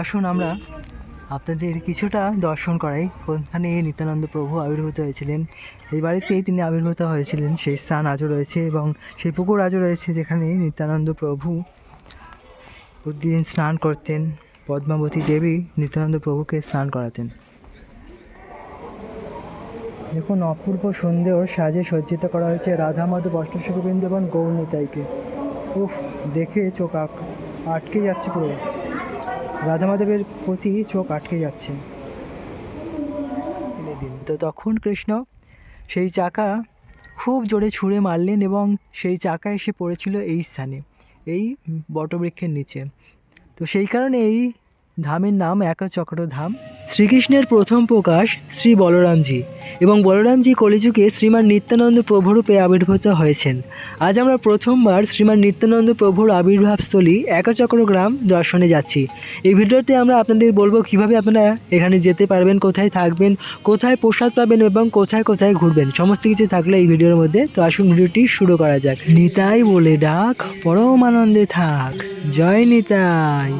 আসুন আমরা আপনাদের কিছুটা দর্শন করাই। ওখানে নিত্যানন্দ প্রভু আবির্ভূত হয়েছিলেন। এই বাড়িতেই তিনি আবির্ভূত হয়েছিলেন। সেই স্থান আজও রয়েছে এবং সেই পুকুর আজও রয়েছে যেখানে নিত্যানন্দ প্রভু প্রতিদিন স্নান করতেন। পদ্মাবতী দেবী নিত্যানন্দ প্রভুকে স্নান করাতেন। দেখুন, অপূর্ব সুন্দর সাজে সজ্জিত করা হয়েছে রাধা মাধব অষ্টশকবৃন্দ এবং গৌরনীতাইকে উফ, দেখে চোখ আটকে যাচ্ছে পুরো। রাধা মাধবের প্রতি চোখ আটকে যাচ্ছে। তো তখন কৃষ্ণ সেই চাকা খুব জোরে ছুঁড়ে মারলেন এবং সেই চাকা এসে পড়েছিল এই স্থানে, এই বটবৃক্ষের নিচে। তো সেই কারণে এই ধামের নাম একচক্র ধাম শ্রীকৃষ্ণের প্রথম প্রকাশ শ্রী বলরামজি। এবং বলরামজি কলিযুগে শ্রীমান নিত্যানন্দ প্রভুরূপে আবির্ভূত হয়েছেন। আজ আমরা প্রথমবার শ্রীমান নিত্যানন্দ প্রভুর আবির্ভাবস্থলী একচক্র গ্রাম দর্শনে যাচ্ছি। এই ভিডিওতে আমরা আপনাদের বলব কীভাবে আপনারা এখানে যেতে পারবেন, কোথায় থাকবেন, কোথায় প্রসাদ পাবেন এবং কোথায় কোথায় ঘুরবেন। সমস্ত কিছু থাকলে এই ভিডিওর মধ্যে। তো আসুন ভিডিওটি শুরু করা যাক। নিতাই বলে ডাক পরম আনন্দে থাক। জয় নিতাই।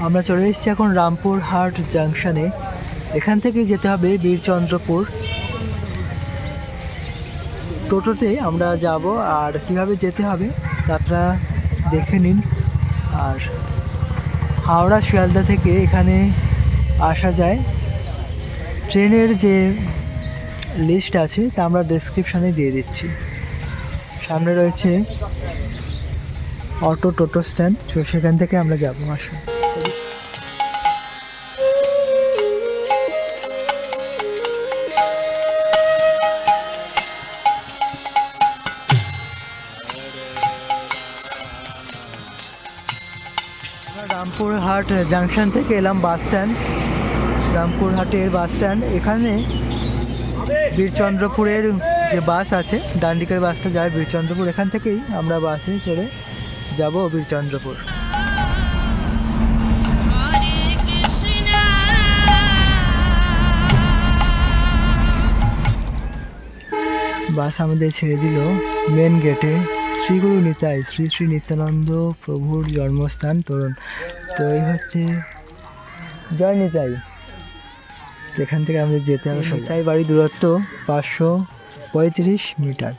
আমরা চলে এসেছি এখন রামপুর হাট জাংশনে। এখান থেকে যেতে হবে বীরচন্দ্রপুর। টোটোতে আমরা যাব আর কীভাবে যেতে হবে আপনারা দেখে নিন। আর হাওড়া শিয়ালদা থেকে এখানে আসা যায়। ট্রেনের যে লিস্ট আছে তা আমরা ডেসক্রিপশানে দিয়ে দিচ্ছি। সামনে রয়েছে অটো টোটো স্ট্যান্ড সেখান থেকে আমরা যাব আসুন রামপুরহাট জাংশন থেকে এলাম বাস স্ট্যান্ড রামপুরহাটের বাস স্ট্যান্ড। এখানে বীরচন্দ্রপুরের যে বাস আছে ডান দিকের বাসটা যায় বীরচন্দ্রপুর। এখান থেকেই আমরা বাসে চড়ে যাব বীরচন্দ্রপুর। বাস আমাদের ছেড়ে দিল মেন গেটে। শ্রীগুরু নিতাই, শ্রী শ্রী নিত্যানন্দ প্রভুর জন্মস্থান, তরুণ। তো এই হচ্ছে জয় নিতাই যেখান থেকে আমাদের যেতে হবে নিতাই বাড়ি দূরত্ব পাঁচশো পঁয়ত্রিশ মিটার।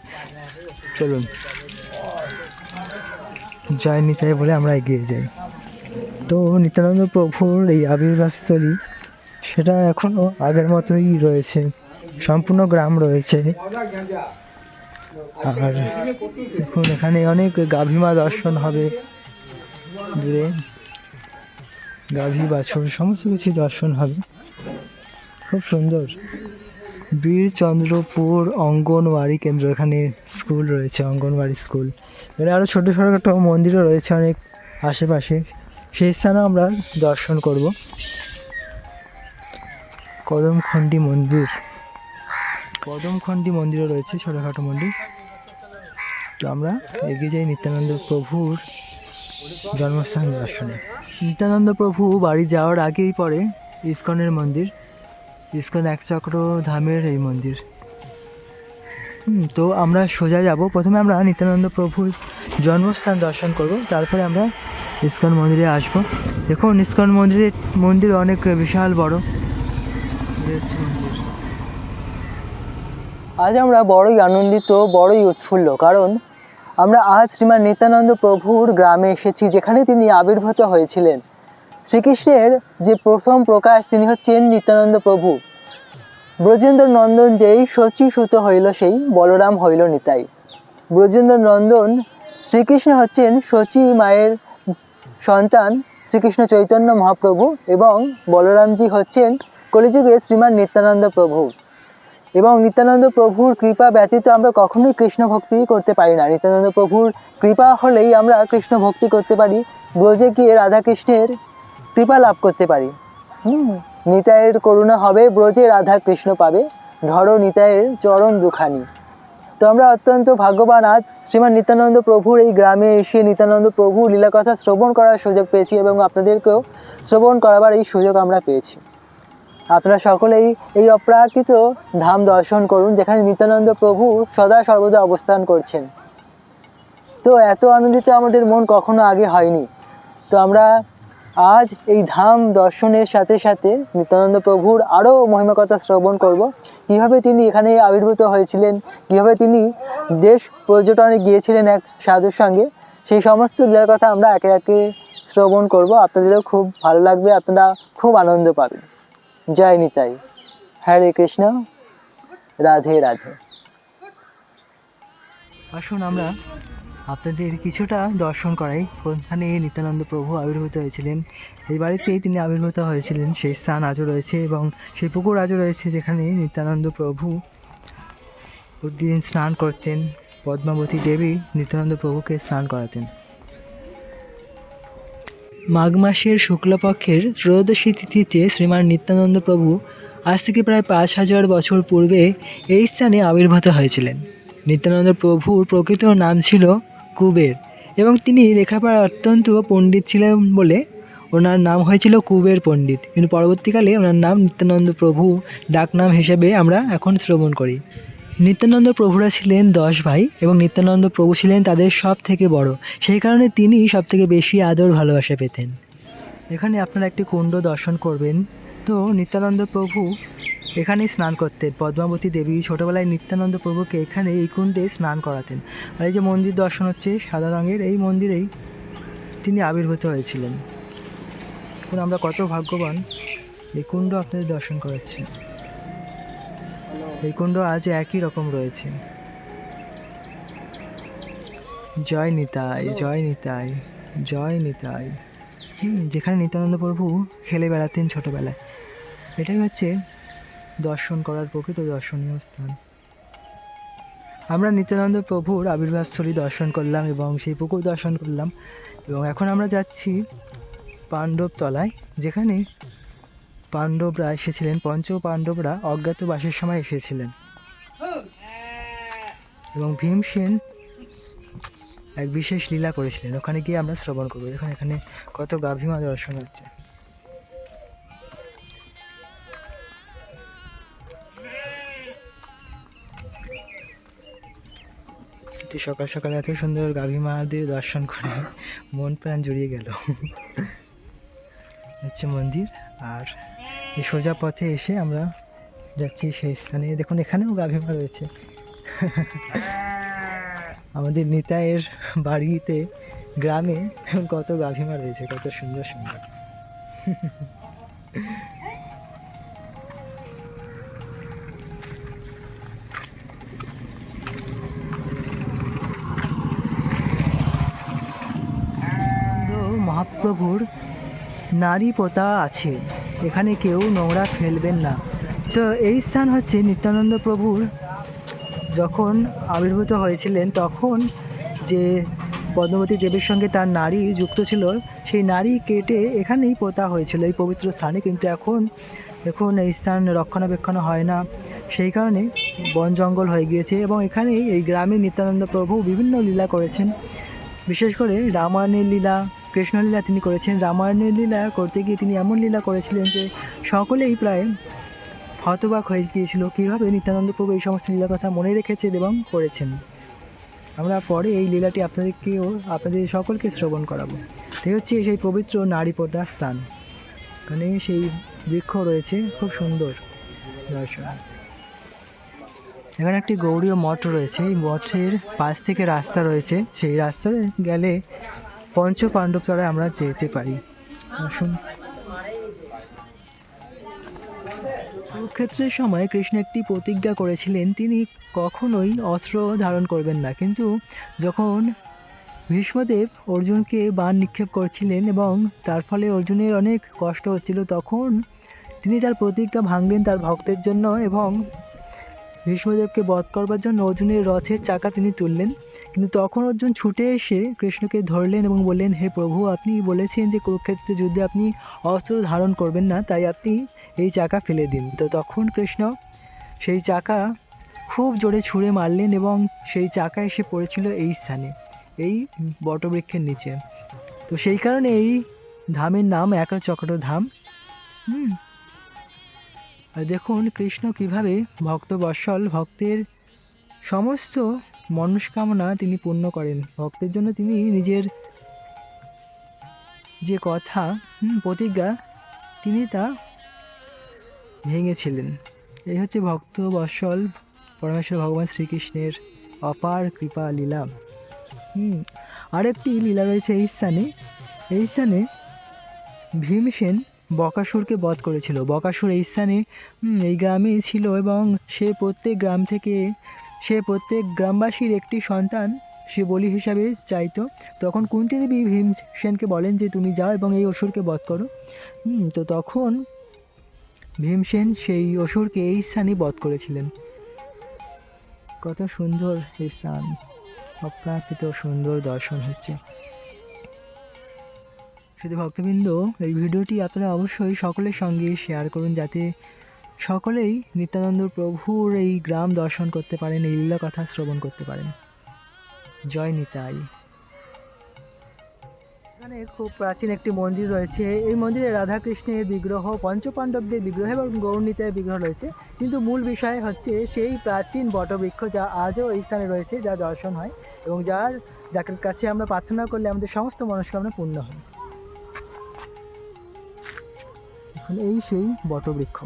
চলুন। জয় নিতাই বলে আমরা এগিয়ে যাই। তো নিত্যানন্দ প্রভুর এই আবির্ভাবস্থলী সেটা এখনও আগের মতোই রয়েছে। সম্পূর্ণ গ্রাম রয়েছে। আর এখন এখানে অনেক গাভীমা দর্শন হবে। দূরে। গাভী বাছুর, সমস্ত কিছু দর্শন হবে। খুব সুন্দর। বীরচন্দ্রপুর অঙ্গনওয়াড়ি কেন্দ্র, এখানে স্কুল রয়েছে, অঙ্গনওয়াড়ি স্কুল এখানে আরও ছোটো ছোটো মন্দিরও রয়েছে অনেক আশেপাশে। সেই স্থানেও আমরা দর্শন করব। কদমখণ্ডী মন্দির। কদমখণ্ডী মন্দিরও রয়েছে, ছোটোখাটো মন্দির। তো আমরা এগিয়ে যাই নিত্যানন্দ প্রভুর জন্মস্থান দর্শনে। নিত্যানন্দ প্রভু বাড়ি যাওয়ার আগেই পরে ইস্কনের মন্দির। ইস্কন একচক্র ধামের এই মন্দির। তো আমরা সোজা যাব। প্রথমে আমরা নিত্যানন্দ প্রভুর জন্মস্থান দর্শন করব। তারপরে আমরা ইস্কন মন্দিরে আসব। দেখুন, ইস্কন মন্দিরের মন্দির অনেক বিশাল বড়। মন্দির আজ আমরা বড়ই আনন্দিত, বড়ই উৎফুল্ল, কারণ আমরা আজ শ্রীমান নিত্যানন্দ প্রভুর গ্রামে এসেছি, যেখানে তিনি আবির্ভূত হয়েছিলেন। শ্রীকৃষ্ণের যে প্রথম প্রকাশ, তিনি হচ্ছেন নিত্যানন্দ প্রভু। ব্রজেন্দ্র নন্দন যেই শচী সুত হইল, সেই বলরাম হইল নিতাই। ব্রজেন্দ্র নন্দন শ্রীকৃষ্ণ হচ্ছেন শচী মায়ের সন্তান শ্রীকৃষ্ণ চৈতন্য মহাপ্রভু এবং বলরামজি হচ্ছেন কলিযুগে শ্রীমান নিত্যানন্দ প্রভু। এবং নিত্যানন্দ প্রভুর কৃপা ব্যতীত আমরা কখনোই কৃষ্ণ ভক্তি করতে পারি না। নিত্যানন্দ প্রভুর কৃপা হলেই আমরা কৃষ্ণ ভক্তি করতে পারি ব্রজে গিয়ে রাধাকৃষ্ণের কৃপা লাভ করতে পারি। হুম, নিতাইয়ের করুণা হবে, ব্রজে রাধা কৃষ্ণ পাবে, ধরো নিতাইয়ের চরণ দুখানি। তো আমরা অত্যন্ত ভাগ্যবান আজ, শ্রীমান নিত্যানন্দ প্রভুর এই গ্রামে এসে নিত্যানন্দ প্রভু লীলাকথা শ্রবণ করার সুযোগ পেয়েছি এবং আপনাদেরকেও শ্রবণ করাবার এই সুযোগ আমরা পেয়েছি। আপনারা সকলেই এই অপ্রাকৃত ধাম দর্শন করুন, যেখানে নিত্যানন্দ প্রভু সদা সর্বদা অবস্থান করছেন। তো এত আনন্দিত আমাদের মন কখনো আগে হয়নি। তো আমরা আজ এই ধাম দর্শনের সাথে সাথে নিত্যানন্দ প্রভুর আরও মহিমা কথা শ্রবণ করব। কীভাবে তিনি এখানে আবির্ভূত হয়েছিলেন, কীভাবে তিনি দেশ পর্যটনে গিয়েছিলেন এক সাধুর সঙ্গে, সেই সমস্ত কথা আমরা একে একে শ্রবণ করব। আপনাদেরও খুব ভালো লাগবে, আপনারা খুব আনন্দ পাবেন। জয় নিতাই। হরে কৃষ্ণ, রাধে রাধে। আসুন আমরা আপনাদের কিছুটা দর্শন করাই। কোনখানে নিত্যানন্দ প্রভু আবির্ভূত হয়েছিলেন। এই বাড়িতেই তিনি আবির্ভূত হয়েছিলেন। সেই স্থান আজও রয়েছে এবং সেই পুকুর আজও রয়েছে যেখানে নিত্যানন্দ প্রভু প্রতিদিন স্নান করতেন। পদ্মাবতী দেবী নিত্যানন্দ প্রভুকে স্নান করাতেন। মাঘ মাসের শুক্লপক্ষের ত্রয়োদশী তিথিতে শ্রীমান নিত্যানন্দ প্রভু আজ থেকে প্রায় পাঁচ হাজার বছর পূর্বে এই স্থানে আবির্ভূত হয়েছিলেন। নিত্যানন্দ প্রভুর প্রকৃত নাম ছিল কুবের এবং তিনি লেখাপড়া অত্যন্ত পণ্ডিত ছিলেন বলে ওনার নাম হয়েছিল কুবের পণ্ডিত। কিন্তু পরবর্তীকালে ওনার নাম নিত্যানন্দ প্রভু ডাকনাম হিসেবে আমরা এখন শ্রবণ করি। নিত্যানন্দ প্রভুরা ছিলেন দশ ভাই এবং নিত্যানন্দ প্রভু ছিলেন তাদের সব থেকে বড়। সেই কারণে তিনি সব থেকে বেশি আদর ভালোবাসা পেতেন। এখানে আপনারা একটি কুণ্ড দর্শন করবেন। তো নিত্যানন্দ প্রভু এখানেই স্নান করতেন। পদ্মাবতী দেবী ছোটোবেলায় নিত্যানন্দ প্রভুকে এখানে এই কুণ্ডে স্নান করাতেন। আর এই যে মন্দির দর্শন হচ্ছে সাদা রঙের, এই মন্দিরেই তিনি আবির্ভূত হয়েছিলেন। এখন আমরা কত ভাগ্যবান। এই কুণ্ড আপনাদের দর্শন করাচ্ছি। এই কুণ্ড আজ একই রকম রয়েছে। জয় নিতাই জয় নিতাই জয় নিতাই। যেখানে নিত্যানন্দ প্রভু খেলে বেড়াতেন ছোটবেলায়। এটাই হচ্ছে দর্শন করার প্রকৃত দর্শনীয় স্থান। আমরা নিত্যানন্দ প্রভুর আবির্ভাবস্থলী দর্শন করলাম এবং সেই পুকুর দর্শন করলাম এবং এখন আমরা যাচ্ছি পাণ্ডব তলায় যেখানে পাণ্ডবরা এসেছিলেন পঞ্চ পাণ্ডবরা অজ্ঞাতবাসের সময় এসেছিলেন। এবং ভীমসেন এক বিশেষ লীলা করেছিলেন। ওখানে গিয়ে আমরা শ্রবণ করব। এখন এখানে কত গাভীমা দর্শন হচ্ছে। সকাল সকাল এত সুন্দর গাভী মাদের দর্শন করে, মন প্রাণ জড়িয়ে গেল। হচ্ছে মন্দির আর এই সোজা পথে এসে আমরা যাচ্ছি সেই স্থানে। দেখুন, এখানেও গাভীমা রয়েছে। আমাদের নিতাইয়ের বাড়িতে গ্রামে কত গাভীমা রয়েছে, কত সুন্দর সুন্দর। মহাপ্রভুর নারী পোতা আছে। এখানে কেউ নোংরা ফেলবেন না। তো এই স্থান হচ্ছে নিত্যানন্দ প্রভুর। যখন আবির্ভূত হয়েছিলেন, তখন যে পদ্মাবতী দেবীর সঙ্গে তার নারী যুক্ত ছিল, সেই নারী কেটে এখানেই পোতা হয়েছিল, এই পবিত্র স্থানে। কিন্তু এখন এখন এই স্থান রক্ষণাবেক্ষণ হয় না। সেই কারণে বন জঙ্গল হয়ে গিয়েছে এবং এখানে এই গ্রামে নিত্যানন্দ প্রভু বিভিন্ন লীলা করেছেন। বিশেষ করে রামায়ণের লীলা কৃষ্ণলীলা তিনি করেছেন, রামায়ণের লীলা করতে গিয়ে তিনি এমন লীলা করেছিলেন যে সকলেই প্রায় হতবাক হয়ে গিয়েছিল। কীভাবে নিত্যানন্দ প্রভু এই সমস্ত লীলার কথা মনে রেখেছেন এবং করেছেন? আমরা পরে এই লীলাটি আপনাদেরকেও, আপনাদের সকলকে শ্রবণ করাবো। এই হচ্ছে সেই পবিত্র নারী পোটা স্থান। এখানে সেই বৃক্ষ রয়েছে, খুব সুন্দর। দর্শন এখানে একটি গৌরীয় মঠ রয়েছে। এই মঠের পাশ থেকে রাস্তা রয়েছে। সেই রাস্তায় গেলে পঞ্চ পাণ্ডব চড়ায় আমরা যেতে পারি। আসুন। কুরুক্ষেত্রের সময় কৃষ্ণ একটি প্রতিজ্ঞা করেছিলেন, তিনি কখনোই অস্ত্র ধারণ করবেন না। কিন্তু যখন ভীষ্মদেব অর্জুনকে বাণ নিক্ষেপ করছিলেন এবং তার ফলে অর্জুনের অনেক কষ্ট হচ্ছিল, তখন তিনি তার প্রতিজ্ঞা ভাঙলেন তার ভক্তের জন্য এবং ভীষ্মদেবকে বধ করবার জন্য অর্জুনের রথের চাকা তিনি তুললেন। কিন্তু তখন অর্জুন ছুটে এসে কৃষ্ণকে ধরলেন এবং বললেন, হে প্রভু, আপনি বলেছেন যে কুরুক্ষেত্রের যুদ্ধে আপনি অস্ত্র ধারণ করবেন না, তাই আপনি এই চাকা ফেলে দিন। তো তখন কৃষ্ণ সেই চাকা খুব জোরে ছুঁড়ে মারলেন এবং সেই চাকা এসে পড়েছিল এই স্থানে, এই বটবৃক্ষের নিচে। তো সেই কারণে এই ধামের নাম একচক্র ধাম হুম। আর দেখুন, কৃষ্ণ কীভাবে ভক্তবৎসল, ভক্তের সমস্ত মনস্কামনা তিনি পূর্ণ করেন। ভক্তের জন্য তিনি নিজের যে কথা প্রতিজ্ঞা, তিনি তা ভেঙেছিলেন। এই হচ্ছে ভক্ত বৎসল পরমেশ্বর ভগবান শ্রীকৃষ্ণের অপার কৃপা লীলা। হুম, আরেকটি লীলা রয়েছে এই স্থানে। এই স্থানে ভীমসেন বকাসুরকে বধ করেছিল। বকাসুর এই স্থানে এই গ্রামেই ছিল এবং সে প্রত্যেক গ্রাম থেকে সে প্রত্যেক গ্রামবাসীর একটি সন্তান, সে বলি হিসাবে চাইতো। তখন কুন্তি দেবী ভীমসেনকে বলেন যে, তুমি যাও এবং এই অসুরকে বধ করো। তো তখন ভীমসেন সেই অসুরকে এই স্থানে বধ করেছিলেন। কত সুন্দর এই স্থান। অপ্রাকৃত সুন্দর দর্শন হচ্ছে। শুধু ভক্তবৃন্দ, এই ভিডিওটি আপনারা অবশ্যই সকলের সঙ্গে শেয়ার করুন যাতে সকলেই নিত্যানন্দ প্রভুর এই গ্রাম দর্শন করতে পারেন, এই লীলা কথা শ্রবণ করতে পারেন। জয় নিতাই। এখানে খুব প্রাচীন একটি মন্দির রয়েছে। এই মন্দিরে রাধাকৃষ্ণের বিগ্রহ, পঞ্চপাণ্ডবদের বিগ্রহ এবং গৌরনীতায়ের বিগ্রহ রয়েছে। কিন্তু মূল বিষয় হচ্ছে সেই প্রাচীন বটবৃক্ষ যা আজও এই স্থানে রয়েছে, যা দর্শন হয় এবং যার যাকে কাছে আমরা প্রার্থনা করলে আমাদের সমস্ত মনস্কামনা পূর্ণ হয়। এখন এই সেই বটবৃক্ষ।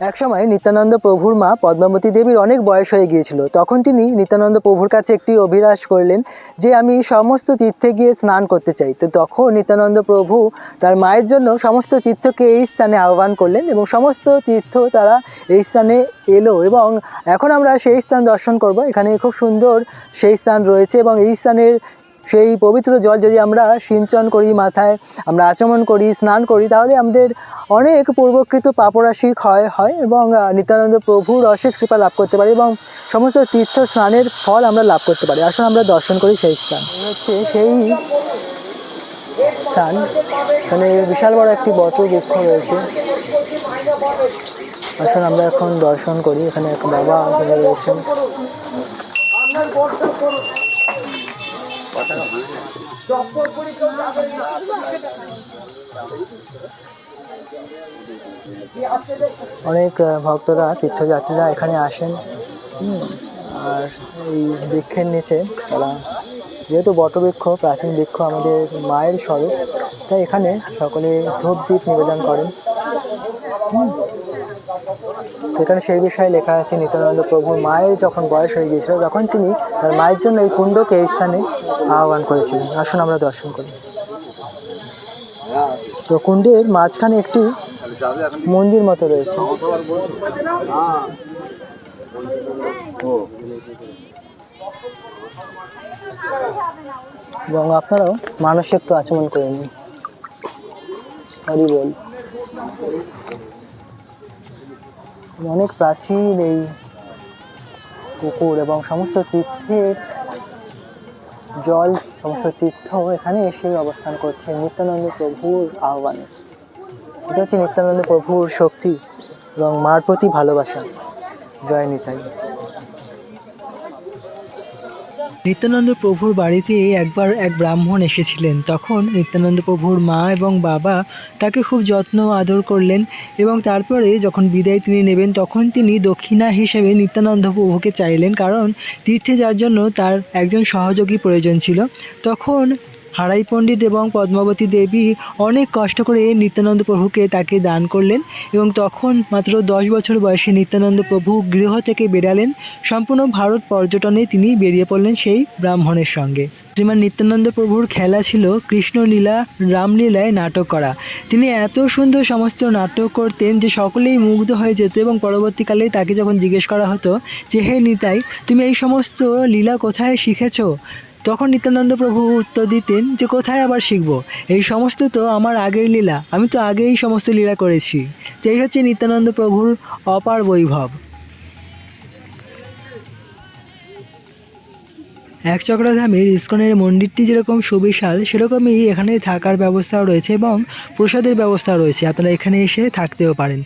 একসময় নিত্যানন্দ প্রভুর মা পদ্মাবতী দেবীর অনেক বয়স হয়ে গিয়েছিল। তখন তিনি নিত্যানন্দ প্রভুর কাছে একটি অভিলাষ করলেন যে, আমি সমস্ত তীর্থে গিয়ে স্নান করতে চাই। তো তখন নিত্যানন্দ প্রভু তার মায়ের জন্য সমস্ত তীর্থকে এই স্থানে আহ্বান করলেন এবং সমস্ত তীর্থ তারা এই স্থানে এলো এবং এখন আমরা সেই স্থান দর্শন করব। এখানে খুব সুন্দর সেই স্থান রয়েছে এবং এই স্থানের সেই পবিত্র জল যদি আমরা সিঞ্চন করি মাথায়, আমরা আচমন করি, স্নান করি, তাহলে আমাদের অনেক পূর্বকৃত পাপরাশি ক্ষয় হয় এবং নিত্যানন্দ প্রভুর অশেষ কৃপা লাভ করতে পারি এবং সমস্ত তীর্থ স্নানের ফল আমরা লাভ করতে পারি। আসুন আমরা দর্শন করি সেই স্থান। হচ্ছে সেই স্থান। এখানে বিশাল বড় একটি বট বৃক্ষ রয়েছে। আসুন আমরা এখন দর্শন করি। এখানে এক বাবা রয়েছেন। অনেক ভক্তরা, তীর্থযাত্রীরা এখানে আসেন। আর এই বৃক্ষের নিচে তারা, যেহেতু বটবৃক্ষ, প্রাচীন বৃক্ষ আমাদের মায়ের স্বরূপ, তাই এখানে সকলে ধূপ দ্বীপ নিবেদন করেন। তো এখানে সেই বিষয়ে লেখা আছে, নিত্যানন্দ প্রভুর মায়ের যখন বয়স হয়ে গিয়েছিল, তখন তিনি তার মায়ের জন্য এই কুণ্ডকে এই স্থানে আহ্বান করেছিলেন। আসুন আমরা দর্শন করি। তো কুণ্ডের মাঝখানে একটি মন্দির মতো রয়েছে। এবং আপনারাও মানুষ একটু আচমন করে নিন হরি বল। অনেক প্রাচীন এই পুকুর এবং সমস্ত তীর্থের জল, সমস্ত তীর্থ এখানে এসে অবস্থান করছে নিত্যানন্দ প্রভুর আহ্বানে। এটা হচ্ছে নিত্যানন্দ প্রভুর শক্তি এবং মার প্রতি ভালোবাসা, জয় নিতাই। নিত্যানন্দ প্রভুর বাড়িতে একবার এক ব্রাহ্মণ এসেছিলেন। তখন নিত্যানন্দ প্রভুর মা এবং বাবা তাকে খুব যত্ন আদর করলেন এবং তারপরে যখন বিদায় তিনি নেবেন, তখন তিনি দক্ষিণা হিসেবে নিত্যানন্দ প্রভুকে চাইলেন। কারণ তীর্থে যাওয়ার জন্য তার একজন সহযোগী প্রয়োজন ছিল। তখন হারাই পণ্ডিত এবং পদ্মাবতী দেবী অনেক কষ্ট করে নিত্যানন্দ প্রভুকে তাকে দান করলেন এবং তখন মাত্র দশ বছর বয়সে নিত্যানন্দ প্রভু গৃহ থেকে বেরালেন সম্পূর্ণ ভারত পর্যটনে তিনি বেরিয়ে পড়লেন সেই ব্রাহ্মণের সঙ্গে। শ্রীমান নিত্যানন্দ প্রভুর খেলা ছিল কৃষ্ণলীলা, রামলীলায় নাটক করা। তিনি এত সুন্দর সমস্ত নাটক করতেন যে সকলেই মুগ্ধ হয়ে যেত এবং পরবর্তীকালে তাকে যখন জিজ্ঞেস করা হতো যে, হে নিতাই, তুমি এই সমস্ত লীলা কোথায় শিখেছো? তখন নিত্যানন্দ প্রভু উত্তর দিতেন যে কোথায় আবার শিখব? এই সমস্ত তো আমার আগের লীলা। আমি তো আগেই সমস্ত লীলা করেছি। তো এই হচ্ছে নিত্যানন্দ প্রভুর অপার বৈভব। এক চক্রধামের ইস্কনের মন্দিরটি যেরকম সুবিশাল, সেরকমই এখানে থাকার ব্যবস্থাও রয়েছে এবং প্রসাদের ব্যবস্থা রয়েছে। আপনারা এখানে এসে থাকতেও পারেন।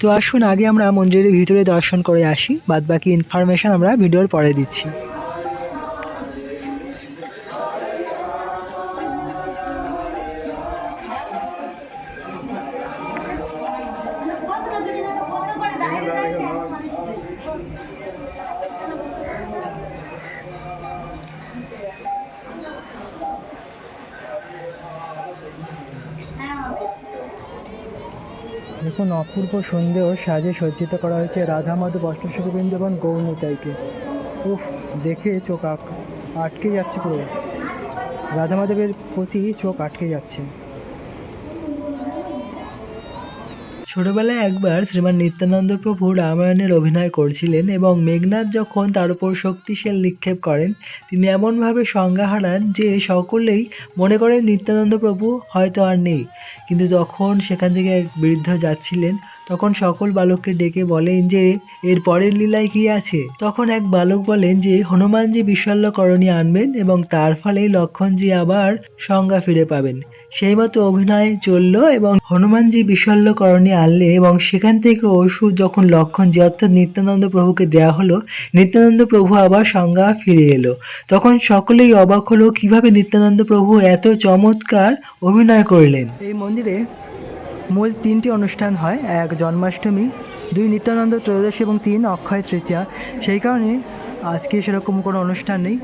তো আসুন, আগে আমরা মন্দিরের ভিতরে দর্শন করে আসি। বাদবাকি ইনফরমেশন আমরা ভিডিওর পরে দিচ্ছি। দেখুন, অপূর্ব সুন্দর সাজে সজ্জিত করা হয়েছে রাধা মাধব অষ্টশীবৃন্দ এবং গৌণতাইকে উফ, দেখে চোখ আটকে যাচ্ছে পুরো। রাধা মাধবের প্রতি চোখ আটকে যাচ্ছে। ছোটবেলায় একবার শ্রীমান নিত্যানন্দ প্রভু রামায়ণের অভিনয় করছিলেন এবং মেঘনাথ যখন তার উপর শক্তিশীল নিক্ষেপ করেন, তিনি এমনভাবে সংজ্ঞা হারান যে সকলেই মনে করেন নিত্যানন্দ প্রভু হয়তো আর নেই। কিন্তু যখন সেখান থেকে এক বৃদ্ধ যাচ্ছিলেন তখন সকল বালককে ডেকে বলেন যে, এর পরের লীলায় কি আছে? তখন এক বালক বলেন যে, হনুমানজি বিশল্যকরণী আনবেন এবং তার ফলে লক্ষণজি আবার সংজ্ঞা ফিরে পাবেন। সেই মতো অভিনয় চলল এবং হনুমানজি বিশল্যকরণী আনলে এবং সেখান থেকে ওষুধ যখন লক্ষণজি অর্থাৎ নিত্যানন্দ প্রভুকে দেওয়া হলো, নিত্যানন্দ প্রভু আবার সংজ্ঞা ফিরে এলো। তখন সকলেই অবাক হলো কীভাবে নিত্যানন্দ প্রভু এত চমৎকার অভিনয় করলেন। এই মন্দিরে মূল তিনটি অনুষ্ঠান হয়। এক, জন্মাষ্টমী, দুই, নিত্যানন্দ ত্রয়োদশী এবং তিন, অক্ষয় তৃতীয়া। সেই কারণে আজকে সেরকম কোনো অনুষ্ঠান নেই।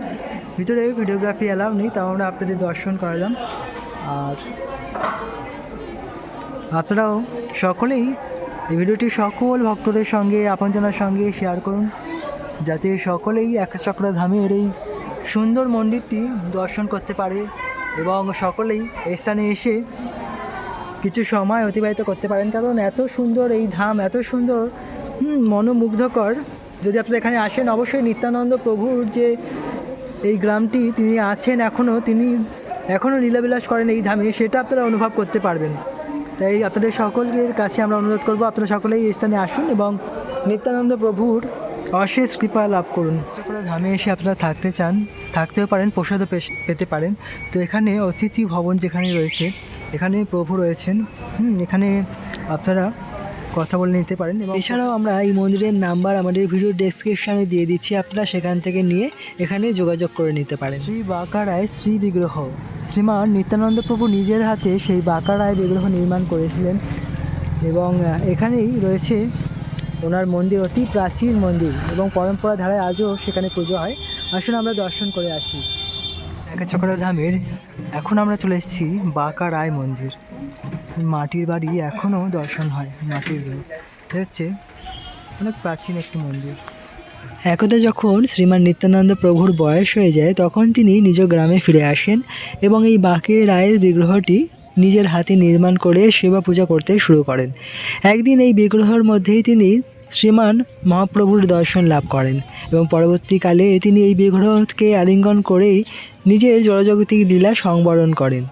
ভিতরে ভিডিওগ্রাফি অ্যালাউ নেই, তাও আমরা আপনাদের দর্শন করালাম। আর আপনারাও সকলেই এই ভিডিওটি সকল ভক্তদের সঙ্গে, আপনজনের সঙ্গে শেয়ার করুন। যাতে সকলেই একচক্র ধামের এই সুন্দর মন্দিরটি দর্শন করতে পারে এবং সকলেই এই স্থানে এসে কিছু সময় অতিবাহিত করতে পারেন। কারণ এত সুন্দর এই ধাম, এত সুন্দর মনোমুগ্ধকর। যদি আপনারা এখানে আসেন, অবশ্যই নিত্যানন্দ প্রভুর যে এই গ্রামটি তিনি আছেন এখনও, তিনি এখনও লীলাবিলাস করেন এই ধামে, সেটা আপনারা অনুভব করতে পারবেন। তাই আপনাদের সকলের কাছে আমরা অনুরোধ করব, আপনারা সকলেই এই স্থানে আসুন এবং নিত্যানন্দ প্রভুর অশেষ কৃপা লাভ করুন। ধামে এসে আপনারা থাকতে চান, থাকতেও পারেন, প্রসাদও পেতে পারেন। তো এখানে অতিথি ভবন যেখানে রয়েছে এখানে প্রভু রয়েছেন। হুম, এখানে আপনারা কথা বলে নিতে পারেন এবং এছাড়াও আমরা এই মন্দিরের নাম্বার আমাদের ভিডিও ডেসক্রিপশানে দিয়ে দিচ্ছি। আপনারা সেখান থেকে নিয়ে এখানে যোগাযোগ করে নিতে পারেন। শ্রী বাঁকারায় শ্রী বিগ্রহ। শ্রীমান নিত্যানন্দ প্রভু নিজের হাতে সেই বাঁকারায় বিগ্রহ নির্মাণ করেছিলেন এবং এখানেই রয়েছে ওনার মন্দির অতি প্রাচীন মন্দির এবং পরম্পরা ধারায় আজও সেখানে পুজো হয়। আসুন আমরা দর্শন করে আসি। একাচকরা ধামের, এখন আমরা চলে এসেছি বাঁকা রায় মন্দির। মাটির বাড়ি এখনও দর্শন হয়, মাটির বাড়ি। হচ্ছে অনেক প্রাচীন একটি মন্দির। একদা যখন শ্রীমান নিত্যানন্দ প্রভুর বয়স হয়ে যায়, তখন তিনি নিজ গ্রামে ফিরে আসেন এবং এই বাঁকে রায়ের বিগ্রহটি নিজের হাতে নির্মাণ করে সেবা পূজা করতে শুরু করেন। একদিন এই বিগ্রহের মধ্যেই তিনি শ্রীমান মহাপ্রভুর দর্শন লাভ করেন এবং পরবর্তীকালে তিনি এই বিগ্রহকে আলিঙ্গন করেই নিজের জড়জাগতিক লীলা সংবরণ করেন।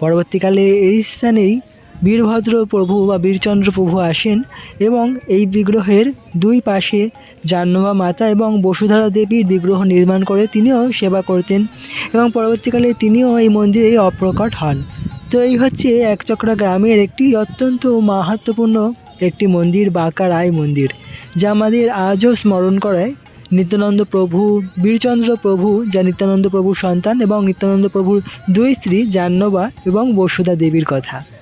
পরবর্তীকালে এই স্থানেই বীরভদ্র প্রভু বা বীরচন্দ্র প্রভু আসেন এবং এই বিগ্রহের দুই পাশে জাহ্নবা মাতা এবং বসুধারা দেবীর বিগ্রহ নির্মাণ করে তিনিও সেবা করতেন এবং পরবর্তীকালে তিনিও এই মন্দিরে অপ্রকট হন। তো এই হচ্ছে একচক্রা গ্রামের একটি অত্যন্ত মাহাত্মপূর্ণ একটি মন্দির, বাঁকা রায় মন্দির, যা আমাদের আজও স্মরণ করায় নিত্যানন্দ প্রভু, বীরচন্দ্র প্রভু, যা নিত্যানন্দ প্রভুর সন্তান এবং নিত্যানন্দ প্রভুর দুই স্ত্রী জাহ্নবা এবং বসুধা দেবীর কথা।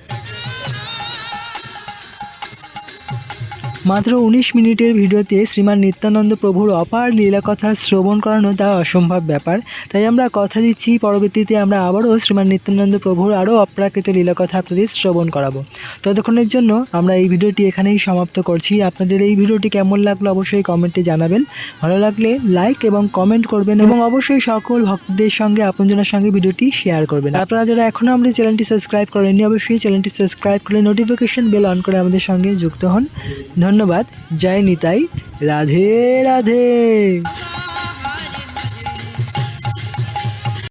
মাত্র উনিশ মিনিটের ভিডিওতে শ্রীমান নিত্যানন্দ প্রভুর অপার লীলা কথা শ্রবণ করানো তা অসম্ভব ব্যাপার। তাই আমরা কথা দিচ্ছি, পরবর্তীতে আমরা আবারও শ্রীমান নিত্যানন্দ প্রভুর আরও অপ্রাকৃত লীলা কথা আপনাদের শ্রবণ করাবো। ততক্ষণের জন্য আমরা এই ভিডিওটি এখানেই সমাপ্ত করছি। আপনাদের এই ভিডিওটি কেমন লাগল অবশ্যই কমেন্টে জানাবেন। ভালো লাগলে লাইক এবং কমেন্ট করবেন এবং অবশ্যই সকল ভক্তদের সঙ্গে, আপনজনের সঙ্গে ভিডিওটি শেয়ার করবেন। আপনারা যারা এখনও আমাদের চ্যানেলটি সাবস্ক্রাইব করেননি, অবশ্যই চ্যানেলটি সাবস্ক্রাইব করে নোটিফিকেশন বেল অন করে আমাদের সঙ্গে যুক্ত হন। ধন্যবাদ। জয় নিতাই। রাধে রাধে।